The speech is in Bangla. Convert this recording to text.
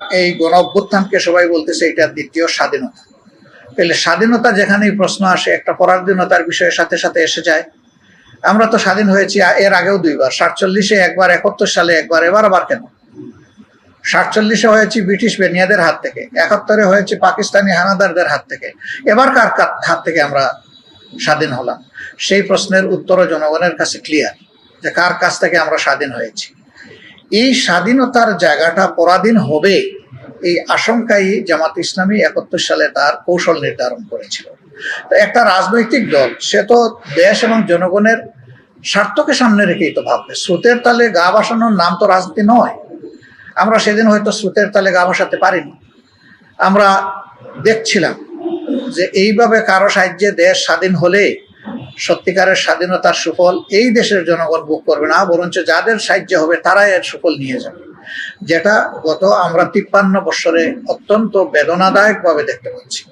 এই গণ অভ্যুত্থানকে সবাই বলতেছে এটা দ্বিতীয় স্বাধীনতা। তাহলে স্বাধীনতা যেখানেই প্রশ্ন আসে, একটা পরাধীনতার বিষয়ের সাথে সাথে এসে যায়। আমরা তো স্বাধীন হয়েছি এর আগেও দুইবার, সাতচল্লিশে একবার, একাত্তর সালে একবার, এবার আবার কেন? সাতচল্লিশে হয়েছে ব্রিটিশ বেনিয়াদের হাত থেকে, একাত্তরে হয়েছে পাকিস্তানি হানাদারদের হাত থেকে। এবার কার হাত থেকে আমরা স্বাধীন হলাম? সেই প্রশ্নের উত্তরও জনগণের কাছে ক্লিয়ার যে কার কাছ থেকে আমরা স্বাধীন হয়েছি। এই স্বাধীনতার জায়গাটা পরাধীন হবে। এই আশঙ্কাই জামাত ইসলামী একাত্তর সালে তার কৌশল নির্ধারণ করেছিল। একটা রাজনৈতিক দল, সে তো দেশ এবং জনগণের স্বার্থকে সামনে রেখেই তো ভাববে। স্রোতের তালে গা ভাসানোর নাম তো রাজনীতি নয়। আমরা সেদিন হয়তো স্রোতের তালে গা ভাসাতে পারিনি। আমরা দেখছিলাম যে এইভাবে কারও সাহায্যে দেশ স্বাধীন হলে সত্যিকারের স্বাধীনতার সুফল এই দেশের জনগণ ভোগ করবে না, বরঞ্চ যাদের সাহায্য হবে তারাই এর সুফল নিয়ে যাবে। যেটা গত আমরা তিপ্পান্ন বৎসরে অত্যন্ত বেদনাদায়ক ভাবে দেখতে পাচ্ছি।